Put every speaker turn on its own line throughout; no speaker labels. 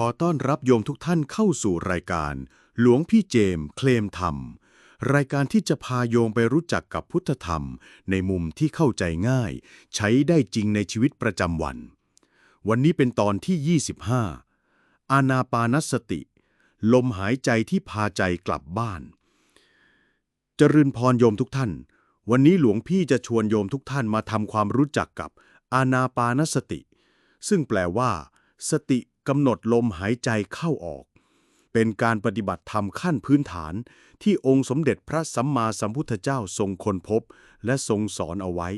ขอต้อนรับโยมทุกท่านเข้าสู่รายการ หลวงพี่เจมส์เคลมธรรม รายการที่จะพาโยมไปรู้จักกับพุทธธรรม ในมุมที่เข้าใจง่าย ใช้ได้จริงในชีวิตประจำวัน วันนี้เป็นตอนที่ 25 อานาปานสติ ลมหายใจที่พาใจกลับบ้าน จริญพรโยมทุกท่าน วันนี้หลวงพี่จะชวนโยมทุกท่านมาทำความรู้จักกับอานาปานสติ ซึ่งแปลว่า สติ กำหนดลมหายใจเข้าออก เป็นการปฏิบัติธรรมขั้นพื้นฐานที่องค์สมเด็จพระสัมมาสัมพุทธเจ้าทรงค้นพบและทรงสอนเอาไว้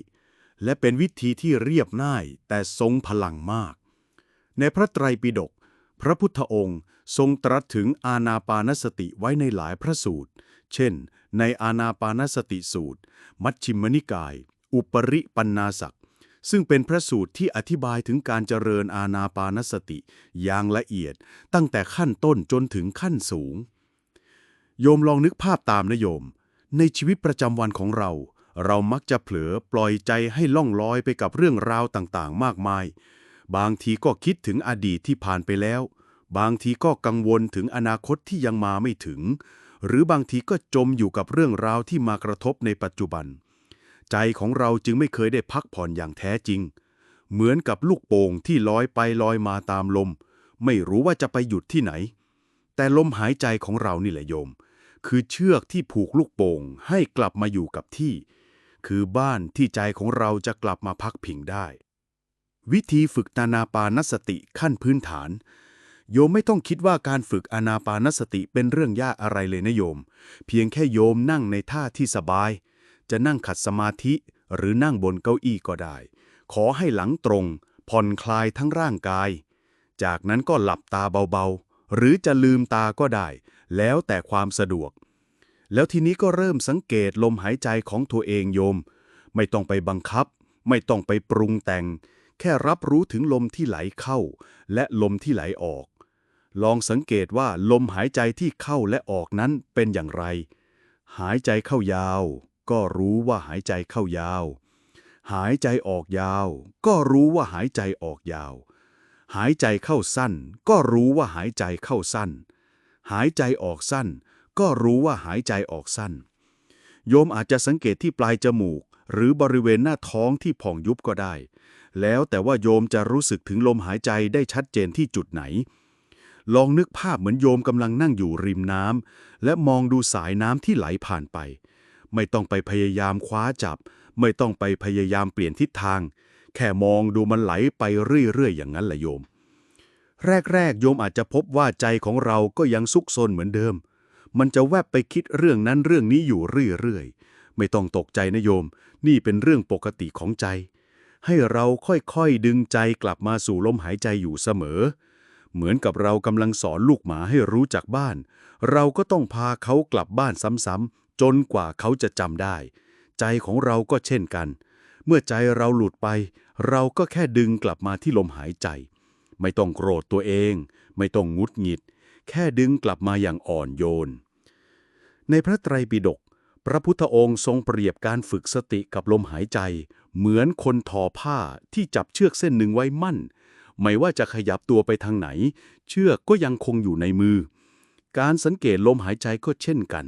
และเป็นวิธีที่เรียบง่ายแต่ทรงพลังมาก ในพระไตรปิฎกพระพุทธองค์ทรงตรัสถึงอานาปานสติไว้ในหลายพระสูตร เช่น ในอานาปานสติสูตร มัชฌิมนิกาย อุปริปันนาสัก ซึ่งเป็นพระสูตรที่อธิบายถึงการเจริญอานาปานสติ อย่างละเอียด ตั้งแต่ขั้นต้นจนถึงขั้นสูง โยมลองนึกภาพตามนะโยม ในชีวิตประจำวันของเรา เรามักจะเผลอปล่อยใจให้ล่องลอยไปกับเรื่องราวต่างๆ มากมาย บางทีก็คิดถึงอดีตที่ผ่านไปแล้ว บางทีก็กังวลถึงอนาคตที่ยังมาไม่ถึง หรือบางทีก็จมอยู่กับเรื่องราวที่มากระทบในปัจจุบัน ใจของเราจึงไม่เคยได้พักผ่อนอย่างแท้จริง เหมือนกับลูกโป่งที่ลอยไปลอยมาตามลม ไม่รู้ว่าจะไปหยุดที่ไหน แต่ลมหายใจของเรานี่แหละโยม คือเชือกที่ผูกลูกโป่งให้กลับมาอยู่กับที่ คือบ้านที่ใจของเราจะกลับมาพักพิงได้ วิธีฝึกนานาปานสติขั้นพื้นฐานโยมไม่ต้องคิดว่าการฝึกอนาปานสติเป็นเรื่องยากอะไรเลยนะโยม เพียงแค่โยมนั่งในท่าที่สบาย จะนั่งขัดสมาธิหรือนั่งบนเก้าอี้ก็ได้ ขอให้หลังตรง ผ่อนคลายทั้งร่างกาย จากนั้นก็หลับตาเบาๆ หรือจะลืมตาก็ได้ แล้วแต่ความสะดวก แล้วทีนี้ก็เริ่มสังเกตลมหายใจของตัวเองโยม ไม่ต้องไปบังคับ ไม่ต้องไปปรุงแต่ง แค่รับรู้ถึงลมที่ไหลเข้า และลมที่ไหลออก ลองสังเกตว่าลมหายใจที่เข้าและออกนั้นเป็นอย่างไร หายใจเข้ายาว ก็รู้ว่าหายใจเข้ายาว หายใจออกยาว ก็รู้ว่าหายใจออกยาว หายใจเข้าสั้น ก็รู้ว่าหายใจเข้าสั้น หายใจออกสั้น ก็รู้ว่าหายใจออกสั้น โยมอาจจะสังเกตที่ปลายจมูก หรือบริเวณหน้าท้องที่ผ่องยุบก็ได้ แล้วแต่ว่าโยมจะรู้สึกถึงลมหายใจได้ชัดเจนที่จุดไหนลองนึกภาพเหมือนโยมกำลังนั่งอยู่ริมน้ำและมองดูสายน้ำที่ไหลผ่านไป ไม่ต้องไปพยายามคว้าจับ ไม่ต้องไปพยายามเปลี่ยนทิศทาง แค่มองดูมันไหลไปเรื่อยๆอย่างนั้นแหละโยม แรกๆโยมอาจจะพบว่าใจของเราก็ยังซุกซนเหมือนเดิม มันจะแวบไปคิดเรื่องนั้นเรื่องนี้อยู่เรื่อยๆไม่ต้องตกใจนะโยม นี่เป็นเรื่องปกติของใจ ให้เราค่อยๆดึงใจกลับมาสู่ลมหายใจอยู่เสมอเหมือนกับเรากำลังสอนลูกหมาให้รู้จักบ้าน เราก็ต้องพาเขากลับบ้านซ้ำๆ จนกว่าเขาจะจำได้ ใจของเราก็เช่นกัน เมื่อใจเราหลุดไป เราก็แค่ดึงกลับมาที่ลมหายใจ ไม่ต้องโกรธตัวเอง ไม่ต้องงุดหงิด แค่ดึงกลับมาอย่างอ่อนโยน ในพระไตรปิฎกพระพุทธองค์ทรงเปรียบการฝึกสติกับลมหายใจ เหมือนคนทอผ้าที่จับเชือกเส้นหนึ่งไว้มั่น ไม่ว่าจะขยับตัวไปทางไหน เชือกก็ยังคงอยู่ในมือ การสังเกตลมหายใจก็เช่นกัน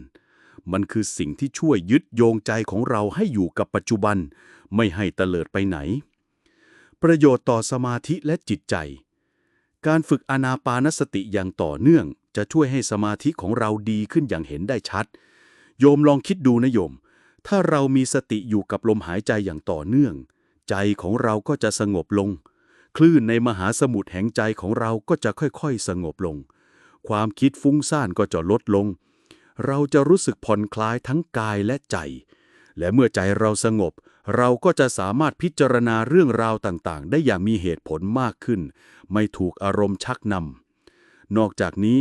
มันคือสิ่งที่ช่วยยึดโยงใจของเราให้อยู่กับปัจจุบัน ไม่ให้เตลิดไปไหน ประโยชน์ต่อสมาธิและจิตใจ การฝึกอนาปานสติอย่างต่อเนื่อง จะช่วยให้สมาธิของเราดีขึ้นอย่างเห็นได้ชัด โยมลองคิดดูนะโยม ถ้าเรามีสติอยู่กับลมหายใจอย่างต่อเนื่อง ใจของเราก็จะสงบลง คลื่นในมหาสมุทรแห่งใจของเราก็จะค่อยๆ สงบลง ความคิดฟุ้งซ่านก็จะลดลง เราจะรู้สึกผ่อนคลายทั้งกายและใจ และเมื่อใจเราสงบ เราก็จะสามารถพิจารณาเรื่องราวต่างๆ ได้อย่างมีเหตุผลมากขึ้น ไม่ถูกอารมณ์ชักนำนอกจากนี้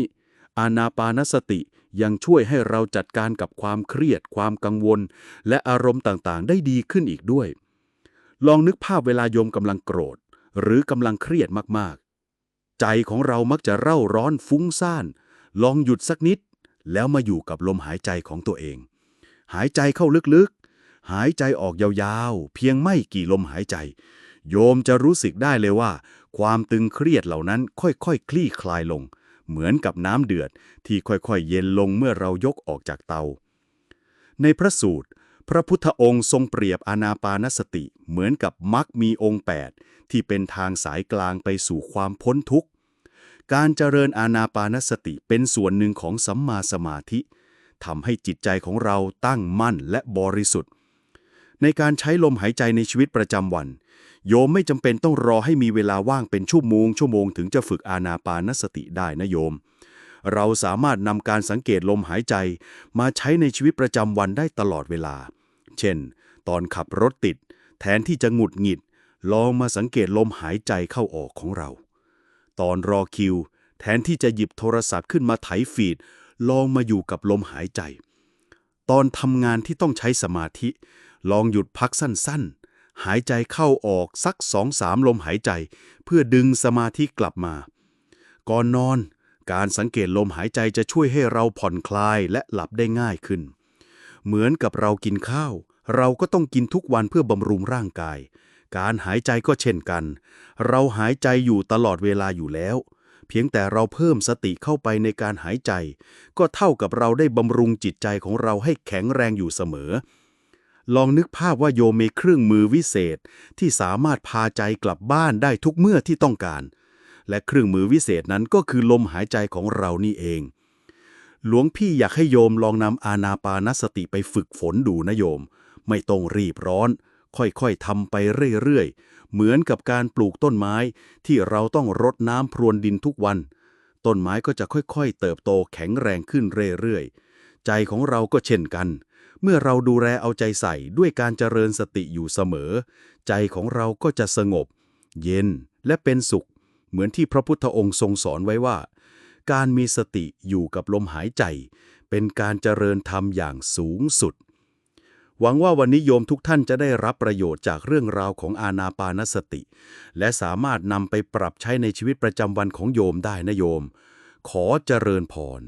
อานาปานสติยังช่วยให้เราจัดการกับความเครียด ความกังวล และอารมณ์ต่างๆ ได้ดีขึ้นอีกด้วย ลองนึกภาพเวลาโยมกำลังโกรธ หรือกำลังเครียดมากๆ ใจของเรามักจะเร่าร้อนฟุ้งซ่าน ลองหยุดสักนิด แล้วมาอยู่กับลมหายใจของตัวเอง หายใจเข้าลึกๆ หายใจออกยาวๆ เพียงไม่กี่ลมหายใจ โยมจะรู้สึกได้เลยว่า ความตึงเครียดเหล่านั้นค่อยๆคคลี่คลายลง เหมือนกับน้ำเดือดที่ค่อยๆ เย็นลงเมื่อเรายกออกจากเตา ในพระสูตร พระพุทธองค์ทรงเปรียบอานาปานสติ เหมือนกับมรรคมีองค์ 8 ที่เป็นทางสายกลางไปสู่ความพ้นทุกข์ การเจริญอานาปานสติเป็นส่วนหนึ่งของสัมมาสมาธิทำให้จิตใจของเราตั้งมั่นและบริสุทธิ์ ในการใช้ลมหายใจในชีวิตประจำวัน โยมไม่จำเป็นต้องรอให้มีเวลาว่างเป็นชั่วโมงชั่วโมงถึงจะฝึกอานาปานสติได้นะโยม เราสามารถนำการสังเกตลมหายใจมาใช้ในชีวิตประจำวันได้ตลอดเวลา เช่น ตอนขับรถติด แทนที่จะหงุดหงิด ลองมาสังเกตลมหายใจเข้าออกของเรา ตอนรอคิว แทนที่จะหยิบโทรศัพท์ขึ้นมาไถฟีด ลองมาอยู่กับลมหายใจ ตอนทำงานที่ต้องใช้สมาธิ ลองหยุดพักสั้นๆ หายใจเข้าออกสักสองสามลมหายใจ เพื่อดึงสมาธิกลับมา ก่อนนอน การสังเกตลมหายใจจะช่วยให้เราผ่อนคลายและหลับได้ง่ายขึ้น เหมือนกับเรากินข้าว เราก็ต้องกินทุกวันเพื่อบำรุงร่างกาย การหายใจก็เช่นกัน เราหายใจอยู่ตลอดเวลาอยู่แล้ว เพียงแต่เราเพิ่มสติเข้าไปในการหายใจ ก็เท่ากับเราได้บำรุงจิตใจของเราให้แข็งแรงอยู่เสมอ ลองนึกภาพว่าโยมมีเครื่องมือวิเศษที่สามารถพาใจกลับบ้านได้ทุกเมื่อที่ต้องการ และเครื่องมือวิเศษนั้นก็คือลมหายใจของเรานี่เอง หลวงพี่อยากให้โยมลองนำอานาปานสติไปฝึกฝนดูนะโยม ไม่ต้องรีบร้อน ค่อยๆทำไปเรื่อยๆ เหมือนกับการปลูกต้นไม้ที่เราต้องรดน้ำพรวนดินทุกวัน ต้นไม้ก็จะค่อยๆ เติบโตแข็งแรงขึ้นเรื่อยๆ ใจของเราก็เช่นกัน เมื่อเราดูแลเอาใจใส่ด้วยการเจริญสติอยู่เสมอ ใจของเราก็จะสงบ เย็นและเป็นสุข เหมือนที่พระพุทธองค์ทรงสอนไว้ว่า การมีสติอยู่กับลมหายใจ เป็นการเจริญธรรมอย่างสูงสุด หวังว่าวันนี้โยมทุกท่านจะได้รับประโยชน์จากเรื่องราวของอาณาปานสติ และสามารถนำไปปรับใช้ในชีวิตประจำวันของโยมได้นะโยม ขอเจริญพร